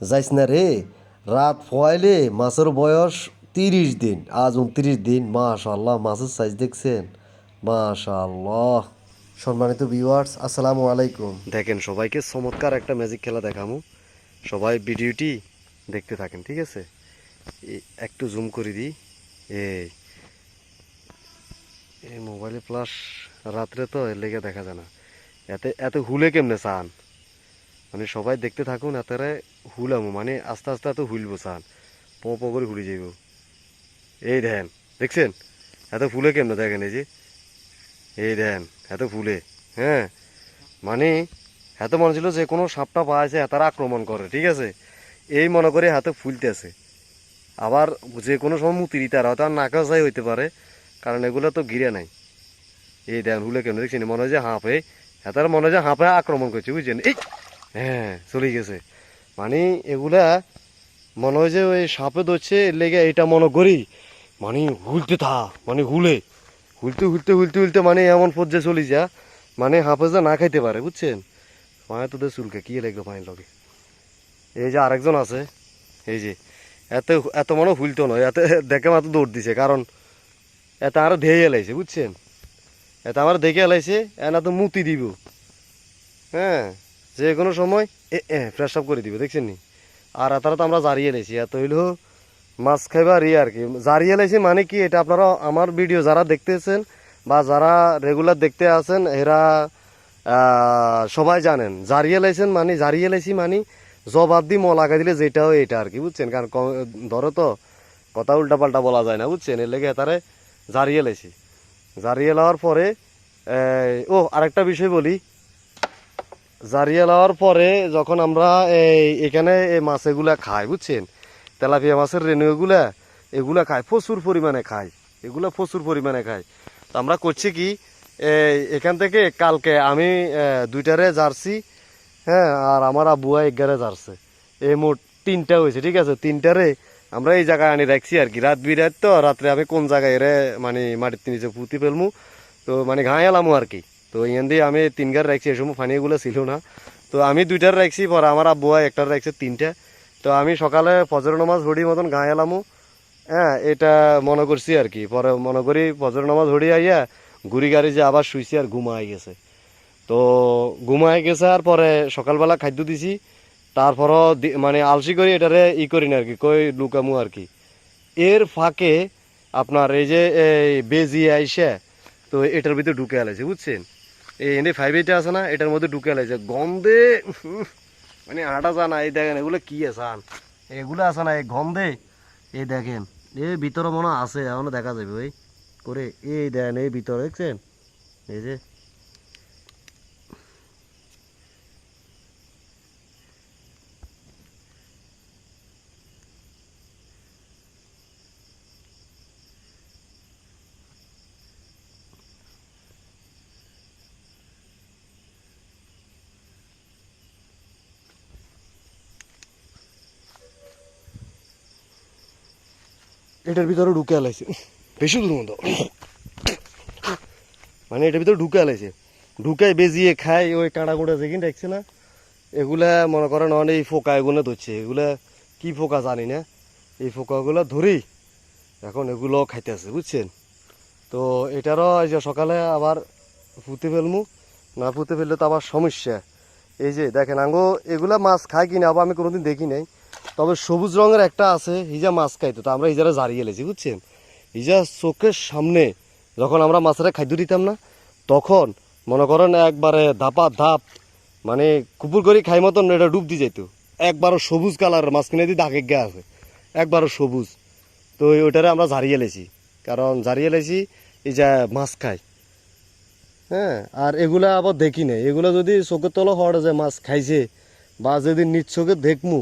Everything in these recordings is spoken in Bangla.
যাইস না রে? রাত ফয়লে মাছের বয়স তিরিশ দিন, আজ উনত্রিশ দিন। মাশাল্লাহ মাছের সাইজ দেখছেন? মাশাল্লাহ সম্মানিত ভিউয়ার্স আসসালামু আলাইকুম। দেখেন, সবাইকে চমৎকার একটা ম্যাজিক খেলা দেখামু। সবাই ভিডিওটি দেখতে থাকেন, ঠিক আছে? একটু জুম করে দিই। এই এই মোবাইলে প্লাস রাত্রে তো এর লেগে দেখা যায় না। এতে, এত হুলে কেমনে চান? মানে সবাই দেখতে থাকুন এতারে হুলামো মানে আস্তে আস্তে এত হুলবো সান প প করে হুলে যাইব। এই দেন দেখছেন? এত ফুলে কেমনে দেখেন এই যে? এই দেন এত ফুলে হ্যাঁ? মানে এত মনে ছিল যে কোনো সাপটা পাওয়া যায়, তারা আক্রমণ করে, ঠিক আছে? এই মনে করে হাতে ফুলতেছে আবার যে কোনো সময় মুতিরি তারা হয়তো আর নাকা যাই হইতে পারে, কারণ এগুলো তো গিরে নাই। এই দেন হুলে কেন দেখছেন? মনে হয় যে হাঁপে হাতার মনে হয় যে হাঁপে আক্রমণ করছে, বুঝছেন? এই হ্যাঁ চলে গেছে। মানে এগুলা মনে হয় যে ওই সাপে ধরছে, এর লেগে এটা মনে করি। মানে হুলতে থা মানে হুলে। হুলতে হুলতে হুলতে হুলতে মানে এমন পর্যায়ে চলি যা মানে হাফেজা না খাইতে পারে, বুঝছেন? পায়ে তোদের চুলকে কি লাগবে পায়ের লগে? এই যে আরেকজন আছে, এই যে, এত এত মনে হুলতো নয়, এত, দেখে মাত্র দৌড় দিছে, কারণ এত আরও ধেয়ে এলাইছে, বুঝছেন? এত আমার দেখে এলাইছে এনা তো মুতি দিব। হ্যাঁ? যে কোনো সময়, এ ফ্রেশ আপ করে দিবে, দেখছেন নি? আর তারা তো আমরা জারিয়ে এলাইছি এত হইল মাছ খাইবার ইয়ে আর কি। জারিয়ে এলাইছি মানে কি, এটা আপনারা আমার ভিডিও যারা দেখতেছেন বা যারা রেগুলার দেখতে আছেন, এরা সবাই জানেন। জারিয়ে লাইছেন মানে জারিয়ে লাইছি মানে জবাব দি ম লাগাই দিলে যেটা হয় এটা আর কি, বুঝছেন? কারণ ধরো তো, কথা উল্টা পাল্টা বলা যায় না, বুঝছেন? এর লেগে তারে জারিয়ে লাইছি জারিয়ে লওয়ার পরে ও, আরেকটা বিষয় বলি। জারিয়ে লওয়ার পরে যখন আমরা এই, এখানে এই মাছ এগুলা খাই, বুঝছেন? তেলাপিয়া মাছের রেনু এগুলা এগুলা খায় প্রচুর পরিমাণে খায় এগুলা প্রচুর পরিমাণে খায় তো আমরা করছি কি এখান থেকে কালকে আমি দুইটারে জার্সি হ্যাঁ আর আমার আবুয়া এগারে জার্সে। এই মোট তিনটা হয়েছে, ঠিক আছে? তিনটারে আমরা এই জায়গায় আনি রাখছি আর কি। রাত বিরাত তো, রাত্রে আমি কোন জায়গায় এরে মানে মাটির নিচে পুঁতি ফেলমু, তো মানে ঘাঁ এলামু আর কি। তো এখান দিয়ে আমি তিন গার রাখছি এই সময় পানিগুলো ছিল না। তো আমি দুইটার রাখছি পরে আমার আব্বুয়া একটার রাখছে তিনটা। তো আমি সকালে ফজর নামাজ হড়ি মতন গাঁ এলামু। হ্যাঁ এটা মনে করছি আর কি। পরে মনে করি ফজর নামাজ হড়ি আইয়া ঘুরি গাড়ি যে আবার শুইছি আর ঘুমাই গেছে। তো ঘুমাই গেছে আর পরে সকালবেলা খাদ্য দিছি। তারপরও মানে আলসি করি, এটারে ই করি না আর কি, কই লুকামু আর কি। এর ফাঁকে আপনার এই যে এই বেজি আইসে, তো এটার ভিতরে ঢুকে আলাইছে বুঝছেন? এই এনে ফাইভ এইটা আছে না, এটার মধ্যে ঢুকে লাগছে। গন্ধে মানে আটা জানা এই দেখেন, এগুলো কি আন এগুলো আছে না, এই গন্ধে, এই দেখেন, এই ভিতরে মনে আছে, এখনও দেখা যাবে, ওই। করে এই দেখেন, এই ভিতরে, দেখছেন? এই যে এটার ভিতরে ঢুকে আলাইছে। বেশি দূর মতো। মানে এটার ভিতরে ঢুকে আলাইছে। ঢুকাই বেজিয়ে খায়, ওই কাঁড়া কুড়া যেখানে দেখছে না, এগুলা মনে করেন অনেক ফোকা এগুলো ধরছে। এগুলা কি ফোকা জানি না। এই ফোকাগুলো ধরেই এখন এগুলো খাইতেছে বুঝছেন? তো এটারও এই যে সকালে আবার পুঁতে ফেলমু, না পুঁতে ফেললে তো আবার সমস্যা। এই যে দেখেন, আঙ্গো এগুলা মাছ খায় কিনা আবার আমি কোনোদিন দেখি নাই। তবে সবুজ রঙের একটা আছে, হিজা মাছ খাইতো, তো আমরা হিজারা জারিয়ে লেছি বুঝছেন? হিজা চোখের সামনে যখন আমরা মাছের খাদ্য দিতাম না, তখন মনে করেন একবারে ধাপা ধাপ মানে কুপুর করে খাই মতন এটা ডুব দিয়ে যেত একবারও সবুজ কালার মাছ কিনে দিয়ে দাগে গা আছে, একবারও সবুজ। তো ওইটারে আমরা ঝাড়িয়ে লেছি কারণ ঝাড়িয়ে লেছি এই যে মাছ খায় হ্যাঁ আর এগুলা আবার দেখি নাই, এগুলা যদি চোখের তলা হওয়ার যে মাছ খাইছে, বা যদি নিজ চোখে দেখমু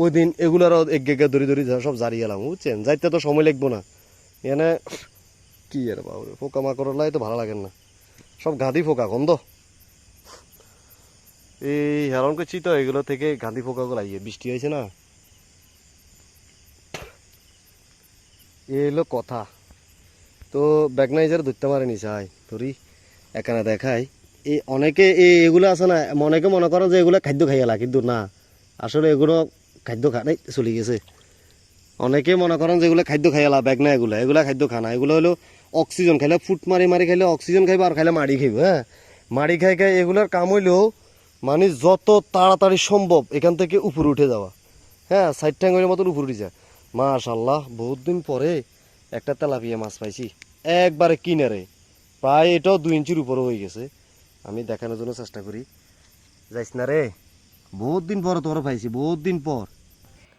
ওই দিন এগুলারও এক গেগে ধরি ধরি সব জারিয়ে এলাম, বুঝছেন? যাইতে তো সময় লাগবো না। এনে কি আর বাবু পোকা মাকড় লাই তো ভালো লাগে না। সব গাঁদি পোকা, গন্ধ। এই হেরন করছি তো এগুলো থেকে গাঁদি পোকাগুলো আইয়ে, বৃষ্টি হয়েছে না? এই হলো কথা। তো ব্যাগনাইজার ধরতে পারেনি, চাই। তোরই এখানে দেখাই। এই অনেকে এই এগুলো আছে না অনেকে মনে করো যে এগুলো খাদ্য খাইয়ালা কিন্তু না। আসলে এগুলো খাদ্য খা চলে গেছে। অনেকে মনে করেন যে এগুলো খাদ্য খাইলা ব্যাগ না এগুলো। এগুলা খাদ্য খানা এগুলো হলো অক্সিজেন খাইলে ফুট মারি মারি খাইলে অক্সিজেন খাইবে আর খাইলে মাড়ি খাইবে হ্যাঁ? মাড়ি খাই খাই এগুলোর কাম হইলেও মানে যত তাড়াতাড়ি সম্ভব এখান থেকে উপরে উঠে যাওয়া হ্যাঁ? সাইড ট্যাঙ্গের মতন উপরে উঠে যায় মাশাল্লাহ বহুত দিন পরে একটা তেলাপিয়া মাছ পাইছি, একবারে কিনারে। প্রায় এটাও দুই ইঞ্চির উপরে হয়ে গেছে। আমি দেখানোর জন্য চেষ্টা করি। যাইস না রে? বহুত দিন পর তোর পাইছি, বহুত দিন পর।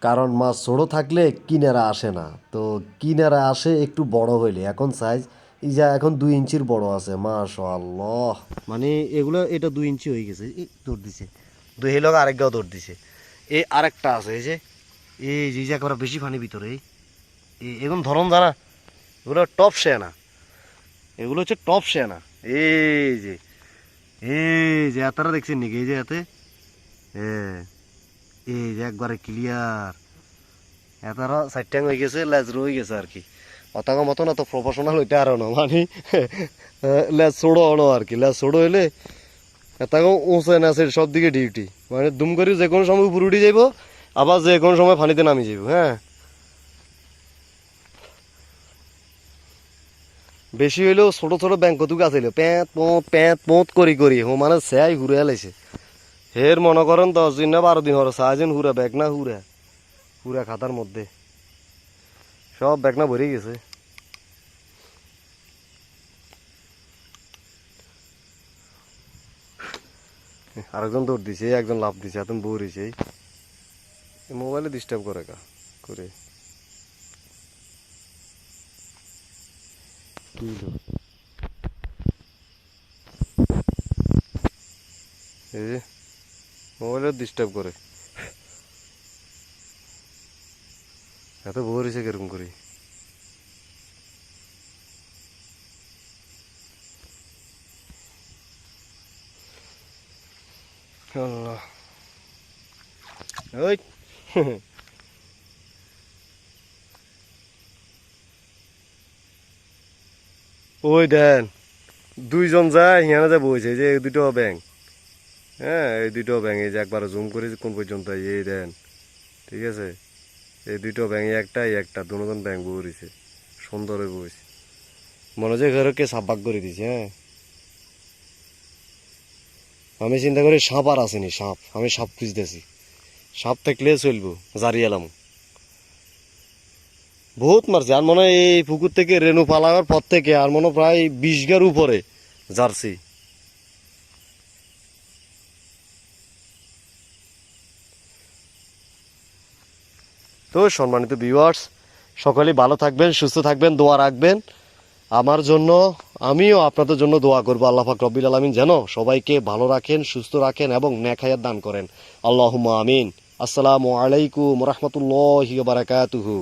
কারণ মাছ ছোটো থাকলে কিনারা আসে না। তো কিনারা আসে একটু বড় হইলে। এখন সাইজ যা এখন দুই ইঞ্চির বড় আছে মাশাল্লাহ মানে এগুলো, এটা দুই ইঞ্চি হয়ে গেছে। দৌড় দিছে। দুই হেলক আরেকটাও দৌড় দিছে। এই আরেকটা আছে, এই যে এই যে একেবারে বেশি পানি ভিতরে, এই এখন ধরন জানা এগুলো টপ শেয়ানা এগুলো হচ্ছে টপ শেয়ানা এই যে এই যে এতারা দেখছেন নাকি? এই যে এতে হ্যাঁ। এই একবারে ক্লিয়ার হয়ে গেছে গেছে আর কি। অতাঙ্গ মতন প্রফেশনাল না মানে লেজ ছোড়ো হলো আর কি, লেজ ছোড়ো হইলে এতাঙ্গ উঁচে সব দিকে ডিউটি মানে দুম করে যে কোনো সময় উপরে উঠে যাইব, আবার যে কোনো সময় পানিতে নামি যাইব হ্যাঁ। বেশি হইলেও ছোট ছোট ব্যাংক কতুক আছিল পেঁত পোঁত পেঁত পোঁত করি করি মানে সেয়াই ঘুরে লাইছে হের মনে করেন দশ দিন না বারো দিন হলো সাহায্য হুরা ব্যাগ না হুরা হুরা খাতার মধ্যে। সব ব্যাগ না ভরে গেছে। আরেকজন দৌড় দিছে, একজন লাভ দিছে এখন বউ রয়েছে। মোবাইলে ডিস্টার্ব করে কা, করে। এই যে মোবাইলে ডিস্টার্ব করে। এত বউ রয়েছে কীরকম করি? ওই দেন, দুইজন যায়, হিয়ানা যা বইছে যে দুটো ব্যাংক হ্যাঁ এই ব্যাংক এই যে একবার জুম করে কোন পর্যন্ত এই দেন। ঠিক আছে? এই দুটো ব্যাংক একটা এই একটা, দুজন ব্যাংক বইছে সুন্দর হয়ে বইছে মনে হচ্ছে ঘরকে সাপ ভাগ করে দিছে হ্যাঁ? আমি চিন্তা করি সাপ আর আসেনি, সাপ। আমি সাপ খুঁজতেছি। সাপ থাকলে চলবো, জারি এলাম। বহুত মারছে, আর মনে হয় এই পুকুর থেকে রেনু পালাগার পর থেকে, আর মনে প্রায় বিশ গার উপরে জার্সি তো সম্মানিত ভিউয়ার্স সকলে ভালো থাকবেন, সুস্থ থাকবেন, দোয়া রাখবেন। আমার জন্য, আমিও আপনাদের জন্য দোয়া করব, আল্লাহ পাক রব্বিল আলমিন যেন সবাইকে ভালো রাখেন, সুস্থ রাখেন এবং নেখায়াত দান করেন। আল্লাহ আমিন। আসসালামু আলাইকুম রহমতুল্লাহ বারাকাতুহু।